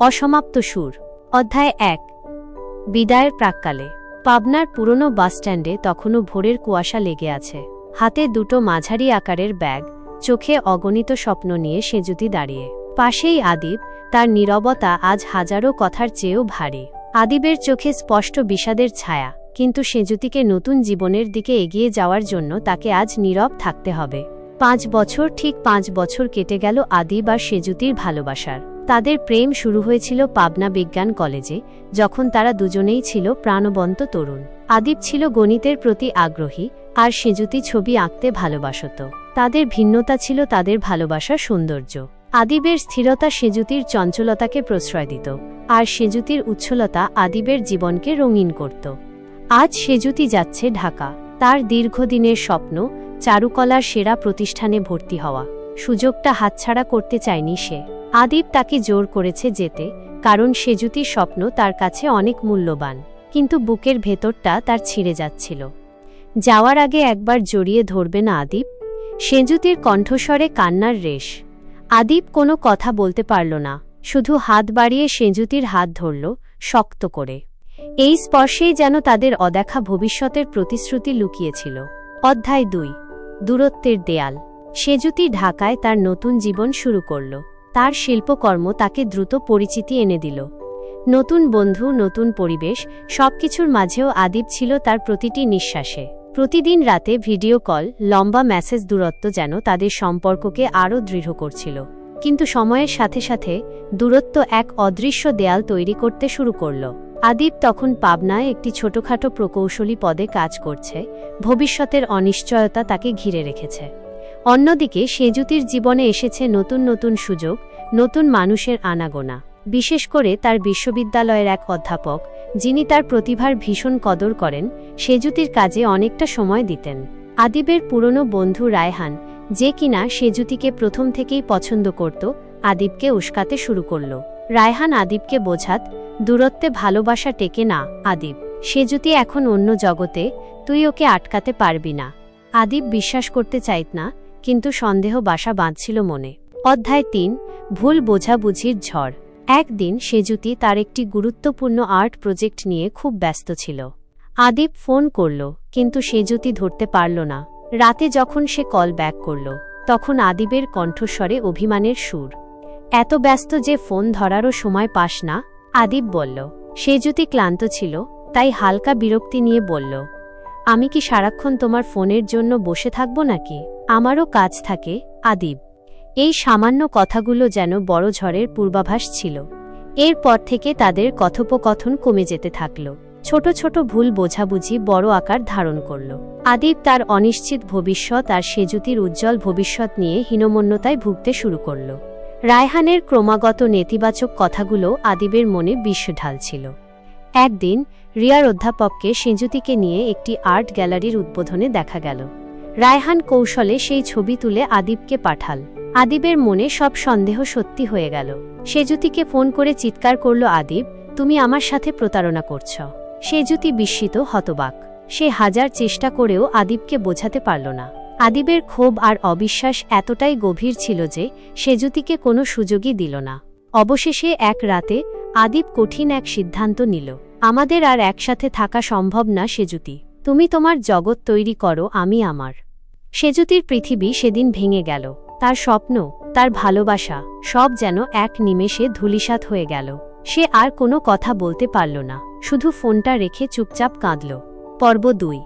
অসমাপ্ত সুর। অধ্যায় এক। বিদায়ের প্রাককালে। পাবনার পুরনো বাসস্ট্যান্ডে তখনও ভোরের কুয়াশা লেগে আছে। হাতে দুটো মাঝারি আকারের ব্যাগ, চোখে অগণিত স্বপ্ন নিয়ে সেজুতি দাঁড়িয়ে। পাশেই আদিব, তার নীরবতা আজ হাজারো কথার চেয়েও ভারী। আদিবের চোখে স্পষ্ট বিষাদের ছায়া, কিন্তু সেজুতিকে নতুন জীবনের দিকে এগিয়ে যাওয়ার জন্য তাকে আজ নীরব থাকতে হবে। পাঁচ বছর, ঠিক পাঁচ বছর কেটে গেল আদিব আর সেজুতির ভালোবাসার। তাদের প্রেম শুরু হয়েছিল পাবনা বিজ্ঞান কলেজে, যখন তারা দুজনেই ছিল প্রাণবন্ত তরুণ। আদিব ছিল গণিতের প্রতি আগ্রহী, আর সেজুতি ছবি আঁকতে ভালোবাসত। তাদের ভিন্নতা ছিল তাদের ভালোবাসার সৌন্দর্য। আদিবের স্থিরতা সেজুতির চঞ্চলতাকে প্রশ্রয় দিত, আর সেজুতির উচ্ছলতা আদিবের জীবনকে রঙিন করত। আজ সেজুতি যাচ্ছে ঢাকা। তার দীর্ঘদিনের স্বপ্ন, চারুকলার সেরা প্রতিষ্ঠানে ভর্তি হওয়া। সুযোগটা হাতছাড়া করতে চায়নি সে। আদিব তাকে জোর করেছে যেতে, কারণ সেজুতির স্বপ্ন তার কাছে অনেক মূল্যবান, কিন্তু বুকের ভেতরটা তার ছিঁড়ে যাচ্ছিল। যাওয়ার আগে একবার জড়িয়ে ধরবে না আদিব? সেজুতির কণ্ঠস্বরে কান্নার রেশ। আদিব কোনো কথা বলতে পারল না, শুধু হাত বাড়িয়ে সেজুতির হাত ধরল, শক্ত করে। এই স্পর্শেই যেন তাদের অদেখা ভবিষ্যতের প্রতিশ্রুতি লুকিয়েছিল। অধ্যায় দুই, দূরত্বের দেয়াল। সেজুতি ঢাকায় তার নতুন জীবন শুরু করল। তার শিল্পকর্ম তাকে দ্রুত পরিচিতি এনে দিল। নতুন বন্ধু, নতুন পরিবেশ, সবকিছুর মাঝেও আদিব ছিল তার প্রতিটি নিঃশ্বাসে। প্রতিদিন রাতে ভিডিও কল, লম্বা মেসেজ দূরত্ব যেন তাদের সম্পর্ককে আরও দৃঢ় করছিল। কিন্তু সময়ের সাথে সাথে দূরত্ব এক অদৃশ্য দেয়াল তৈরি করতে শুরু করল। আদিব তখন পাবনায় একটি ছোটখাটো প্রকৌশলী পদে কাজ করছে, ভবিষ্যতের অনিশ্চয়তা তাকে ঘিরে রেখেছে। অন্যদিকে, সেজুতির জীবনে এসেছে নতুন নতুন সুযোগ, নতুন মানুষের আনাগোনা। বিশেষ করে তার বিশ্ববিদ্যালয়ের এক অধ্যাপক, যিনি তার প্রতিভার ভীষণ কদর করেন, সেজুতির কাজে অনেকটা সময় দিতেন। আদিবের পুরনো বন্ধু রায়হান, যে কিনা সেজুতিকে প্রথম থেকেই পছন্দ করত, আদিবকে উস্কাতে শুরু করল। রায়হান আদিবকে বোঝাত, দূরত্বে ভালোবাসা টেকে না, আদিব। সেজুতি এখন অন্য জগতে, তুই ওকে আটকাতে পারবি না। আদিব বিশ্বাস করতে চাইত না কিন্তু সন্দেহ বাসা বাঁধছিল মনে। অধ্যায় তিন, ভুল বোঝাবুঝির ঝড়। একদিন সেজুতি তার একটি গুরুত্বপূর্ণ আর্ট প্রজেক্ট নিয়ে খুব ব্যস্ত ছিল। আদিব ফোন করল, কিন্তু সেজুতি ধরতে পারল না। রাতে যখন সে কল ব্যাক করল, তখন আদিবের কণ্ঠস্বরে অভিমানের সুর। এত ব্যস্ত যে ফোন ধরারও সময় পাস না? আদিব বলল। সেজুতি ক্লান্ত ছিল, তাই হালকা বিরক্তি নিয়ে বলল, আমি কি সারাক্ষণ তোমার ফোনের জন্য বসে থাকব নাকি? আমারও কাজ থাকে, আদিব। এই সামান্য কথাগুলো যেন বড় ঝড়ের পূর্বাভাস ছিল। এরপর থেকে তাদের কথোপকথন কমে যেতে থাকল। ছোট ছোট ভুল বোঝাবুঝি বড় আকার ধারণ করল। আদিব তার অনিশ্চিত ভবিষ্যৎ আর সেজুতির উজ্জ্বল ভবিষ্যৎ নিয়ে হীনমন্যতায় ভুগতে শুরু করল। রায়হানের ক্রমাগত নেতিবাচক কথাগুলো আদিবের মনে বিশ্ব ঢালছিল একদিন, রিয়ার অধ্যাপককে সেজুতিকে নিয়ে একটি আর্ট গ্যালারির উদ্বোধনে দেখা গেল। রায়হান কৌশলে সেই ছবি তুলে আদিবকে পাঠাল। আদিবের মনে সব সন্দেহ সত্যি হয়ে গেল। সেজুতিকে ফোন করে চিৎকার করল, আদিব, তুমি আমার সাথে প্রতারণা করছ। সেজুতি বিস্মিত, হতবাক। সে হাজার চেষ্টা করেও আদিবকে বোঝাতে পারল না। আদিবের ক্ষোভ আর অবিশ্বাস এতটাই গভীর ছিল যে সেজুতিকে কোনো সুযোগই দিল না। অবশেষে এক রাতে আদিব কঠিন এক সিদ্ধান্ত নিল, আমাদের আর একসাথে থাকা সম্ভব না, সেজুতি। তুমি তোমার জগৎ তৈরি করো, আমি আমার। সেজুতির পৃথিবী সেদিন ভেঙে গেল। তার স্বপ্ন, তার ভালোবাসা, সব যেন এক নিমেষে ধুলিসাৎ হয়ে গেল। সে আর কোনো কথা বলতে পারল না। শুধু ফোনটা রেখে চুপচাপ কাঁদল। পর্ব দুই।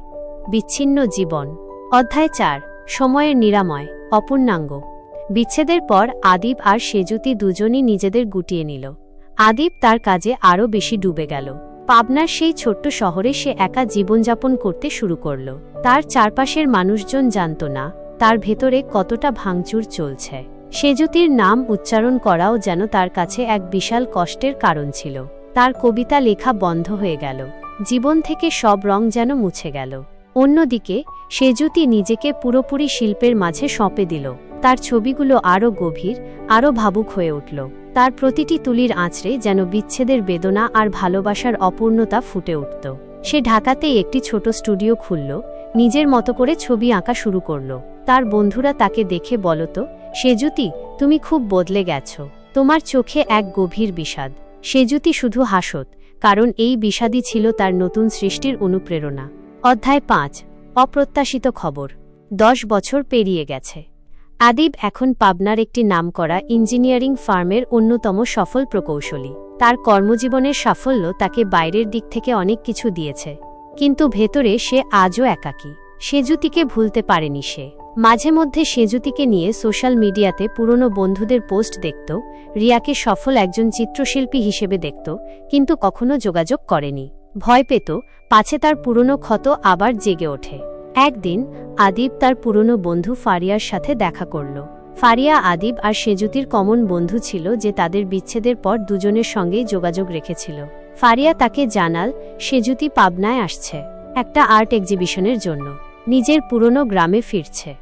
বিচ্ছিন্ন জীবন। অধ্যায় চার। সময়ের নিরাময়, অপূর্ণাঙ্গ। বিচ্ছেদের পর আদিব আর সেজুতি দুজনই নিজেদের গুটিয়ে নিল। আদিব তার কাজে আরও বেশি ডুবে গেল। পাবনার সেই ছোট্ট শহরে সে একা জীবনযাপন করতে শুরু করল। তার চারপাশের মানুষজন জানত না, তার ভেতরে কতটা ভাঙচুর চলছে। সেজুতির নাম উচ্চারণ করাও যেন তার কাছে এক বিশাল কষ্টের কারণ ছিল। তার কবিতা লেখা বন্ধ হয়ে গেল। জীবন থেকে সব রং যেন মুছে গেল। অন্যদিকে, সেজুতি নিজেকে পুরোপুরি শিল্পের মাঝে সঁপে দিল। তার ছবিগুলো আরও গভীর, আরও ভাবুক হয়ে উঠল। তার প্রতিটি তুলির আঁচড়ে যেন বিচ্ছেদের বেদনা আর ভালোবাসার অপূর্ণতা ফুটে উঠত। সে ঢাকাতেই একটি ছোট স্টুডিও খুলল, নিজের মতো করে ছবি আঁকা শুরু করল। তার বন্ধুরা তাকে দেখে বলতো সেজুতি, তুমি খুব বদলে গেছো। তোমার চোখে এক গভীর বিষাদ। সেজুতি শুধু হাসত, কারণ এই বিষাদই ছিল তার নতুন সৃষ্টির অনুপ্রেরণা। অধ্যায় পাঁচ, অপ্রত্যাশিত খবর। দশ বছর পেরিয়ে গেছে। আদিব এখন পাবনার একটি নামকরা ইঞ্জিনিয়ারিং ফার্মের অন্যতম সফল প্রকৌশলী। তার কর্মজীবনের সাফল্য তাকে বাইরের দিক থেকে অনেক কিছু দিয়েছে। কিন্তু ভেতরে সে আজও একাকী। সেজুতিকে ভুলতে পারেনি সে। মাঝে মধ্যে সেজুতিকে নিয়ে সোশ্যাল মিডিয়াতে পুরনো বন্ধুদের পোস্ট দেখত, রিয়াকে সফল একজন চিত্রশিল্পী হিসেবে দেখত, কিন্তু কখনো যোগাযোগ করেনি। ভয় পেত, পাছে তার পুরনো ক্ষত আবার জেগে ওঠে। একদিন আদিব তার পুরনো বন্ধু ফারিয়ার সাথে দেখা করল। ফারিয়া, আদিব আর সেজুতির কমন বন্ধু ছিল যে তাদের বিচ্ছেদের পর দুজনের সঙ্গেই যোগাযোগ রেখেছিল। ফারিয়া তাকে জানাল, সেজুতি পাবনায় আসছে, একটা আর্ট এক্সিবিশনের জন্য। নিজের পুরনো গ্রামে ফিরছে।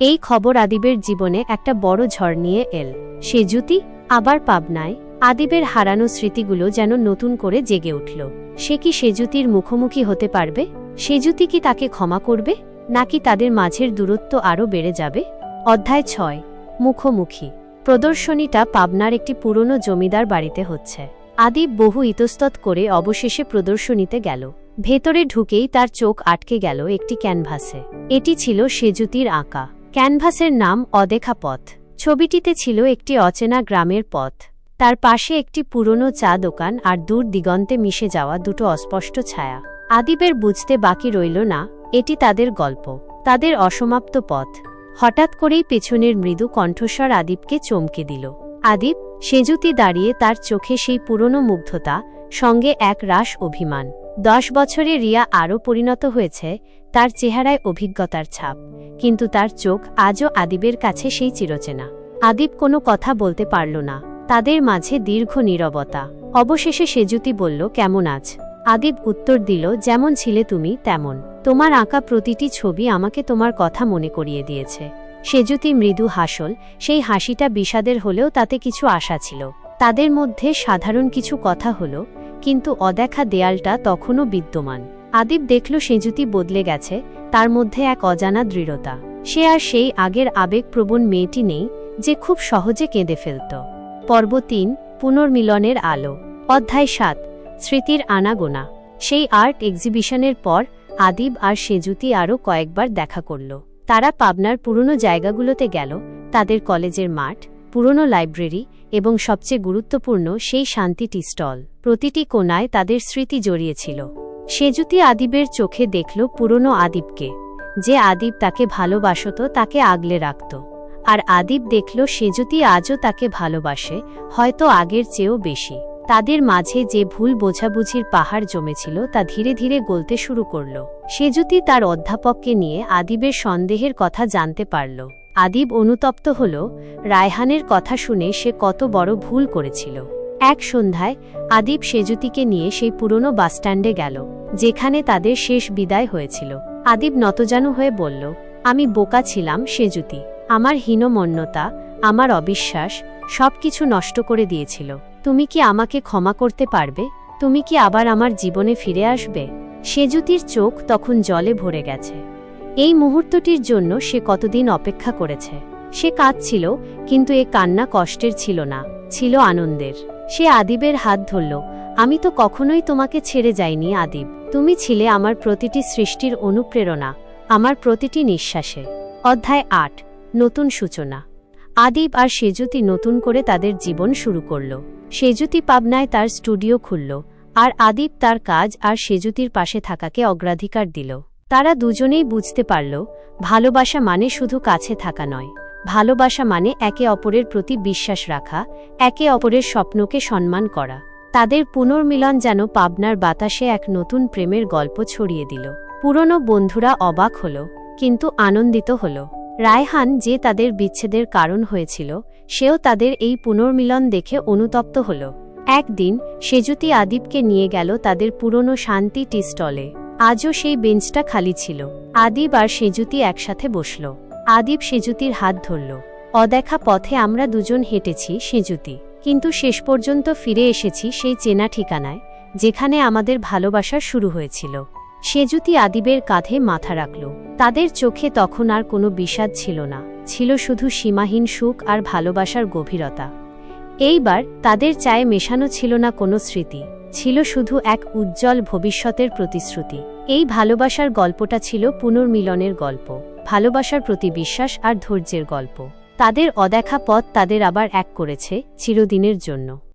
এই খবর আদিবের জীবনে একটা বড় ঝড় নিয়ে এল। সেজুতি, আবার পাবনায়? আদিবের হারানো স্মৃতিগুলো যেন নতুন করে জেগে উঠল। সে কি সেজুতির মুখোমুখি হতে পারবে? সেজুতি কি তাকে ক্ষমা করবে, নাকি তাদের মাঝের দূরত্ব আরও বেড়ে যাবে? অধ্যায় ছয়, মুখোমুখি। প্রদর্শনীটা পাবনার একটি পুরনো জমিদার বাড়িতে হচ্ছে। আদিব বহু ইতস্তত করে অবশেষে প্রদর্শনীতে গেল। ভেতরে ঢুকেই তার চোখ আটকে গেল একটি ক্যানভাসে। এটি ছিল সেজুতির আঁকা। ক্যানভাসের নাম অদেখা পথ। ছবিটিতে ছিল একটি অচেনা গ্রামের পথ। তার পাশে একটি পুরনো চা দোকান আর দূর দিগন্তে মিশে যাওয়া দুটো অস্পষ্ট ছায়া। আদিবের বুঝতে বাকি রইল না, এটি তাদের গল্প, তাদের অসমাপ্ত পথ। হঠাৎ করেই পেছনের মৃদু কণ্ঠস্বর আদিবকে চমকে দিল। আদিব, সেজুতি দাঁড়িয়ে তার চোখে সেই পুরনো মুগ্ধতা, সঙ্গে এক রাস অভিমান। দশ বছরে রিয়া আরও পরিণত হয়েছে, তার চেহারায় অভিজ্ঞতার ছাপ, কিন্তু তার চোখ আজও আদিবের কাছে সেই চিরচেনা। আদিব কোনো কথা বলতে পারল না, তাদের মাঝে দীর্ঘ নীরবতা। অবশেষে সেজুতি বলল, কেমন আজ আদিব উত্তর দিল, যেমন ছিলে তুমি, তেমন। তোমার আঁকা প্রতিটি ছবি আমাকে তোমার কথা মনে করিয়ে দিয়েছে। সেজুতি মৃদু হাসল, সেই হাসিটা বিষাদের হলেও তাতে কিছু আশা ছিল। তাদের মধ্যে সাধারণ কিছু কথা হলো, কিন্তু অদেখা দেয়ালটা তখনও বিদ্যমান। আদিব দেখল সেজুতি বদলে গেছে, তার মধ্যে এক অজানা দৃঢ়তা। সে আর সেই আগের আবেগপ্রবণ মেয়েটি নেই, যে খুব সহজে কেঁদে ফেলত। পর্ব তিন, পুনর্মিলনের আলো। অধ্যায় সাত স্মৃতির আনাগোনা। সেই আর্ট এক্সিবিশনের পর আদিব আর সেজুতি আরও কয়েকবার দেখা করল। তারা পাবনার পুরনো জায়গাগুলোতে গেল, তাদের কলেজের মাঠ, পুরনো লাইব্রেরি এবং সবচেয়ে গুরুত্বপূর্ণ সেই শান্তিটি স্টল। প্রতিটি কোনায় তাদের স্মৃতি জড়িয়েছিল। সেজুতি আদিবের চোখে দেখল পুরনো আদিবকে। যে আদিব তাকে ভালোবাসত, তাকে আগলে রাখত। আর আদিব দেখল সেজুতি আজও তাকে ভালোবাসে, হয়তো আগের চেয়েও বেশি। তাদের মাঝে যে ভুল বোঝাবুঝির পাহাড় জমেছিল তা ধীরে ধীরে গলতে শুরু করল। সেজুতি তার অধ্যাপককে নিয়ে আদিবের সন্দেহের কথা জানতে পারল। আদিব অনুতপ্ত হল, রায়হানের কথা শুনে সে কত বড় ভুল করেছিল। এক সন্ধ্যায়, আদিব সেজুতিকে নিয়ে সেই পুরনো বাসস্ট্যান্ডে গেল, যেখানে তাদের শেষ বিদায় হয়েছিল। আদিব নতজানু হয়ে বলল, আমি বোকা ছিলাম, সেজুতি। আমার হীনমন্যতা, আমার অবিশ্বাস, সবকিছু নষ্ট করে দিয়েছিল। তুমি কি আমাকে ক্ষমা করতে পারবে? তুমি কি আবার আমার জীবনে ফিরে আসবে? সেজুতির চোখ তখন জলে ভরে গেছে। এই মুহূর্তটির জন্য সে কতদিন অপেক্ষা করেছে? সে কাঁদছিল, কিন্তু এ কান্না কষ্টের ছিল না, ছিল আনন্দের। সে আদিবের হাত ধরল, আমি তো কখনোই তোমাকে ছেড়ে যাইনি আদিব। তুমি ছিলে আমার প্রতিটি সৃষ্টির অনুপ্রেরণা, আমার প্রতিটি নিঃশ্বাসে। অধ্যায় আট, নতুন সূচনা। আদিব আর সেজুতি নতুন করে তাদের জীবন শুরু করল। সেজুতি পাবনায় তার স্টুডিও খুলল আর আদিব তার কাজ আর সেজুতির পাশে থাকাকে অগ্রাধিকার দিল। তারা দুজনেই বুঝতে পারল, ভালোবাসা মানে শুধু কাছে থাকা নয়। ভালোবাসা মানে একে অপরের প্রতি বিশ্বাস রাখা, একে অপরের স্বপ্নকে সম্মান করা। তাদের পুনর্মিলন যেন পাবনার বাতাসে এক নতুন প্রেমের গল্প ছড়িয়ে দিল। পুরনো বন্ধুরা অবাক হল, কিন্তু আনন্দিত হল। রায়হান যে তাদের বিচ্ছেদের কারণ হয়েছিল, সেও তাদের এই পুনর্মিলন দেখে অনুতপ্ত হল। একদিন, সেজুতি আদিবকে নিয়ে গেল তাদের পুরনো শান্তি টি স্টলে। আজও সেই বেঞ্চটা খালি ছিল। আদিব আর সেজুতি একসাথে বসল। আদিব সেজুতির হাত ধরল। অদেখা পথে আমরা দুজন হেঁটেছি, সেজুতি। কিন্তু শেষ পর্যন্ত ফিরে এসেছি সেই চেনা ঠিকানায়, যেখানে আমাদের ভালোবাসা শুরু হয়েছিল। সেজুতি আদিবের কাঁধে মাথা রাখল। তাদের চোখে তখন আর কোনো বিষাদ ছিল না, ছিল শুধু সীমাহীন সুখ আর ভালোবাসার গভীরতা। এইবার তাদের চায়ে মেশানো ছিল না কোনো স্মৃতি, ছিল শুধু এক উজ্জ্বল ভবিষ্যতের প্রতিশ্রুতি। এই ভালোবাসার গল্পটা ছিল পুনর্মিলনের গল্প, ভালোবাসার প্রতি বিশ্বাস আর ধৈর্যের গল্প। তাদের অদেখা পথ তাদের আবার এক করেছে চিরদিনের জন্য।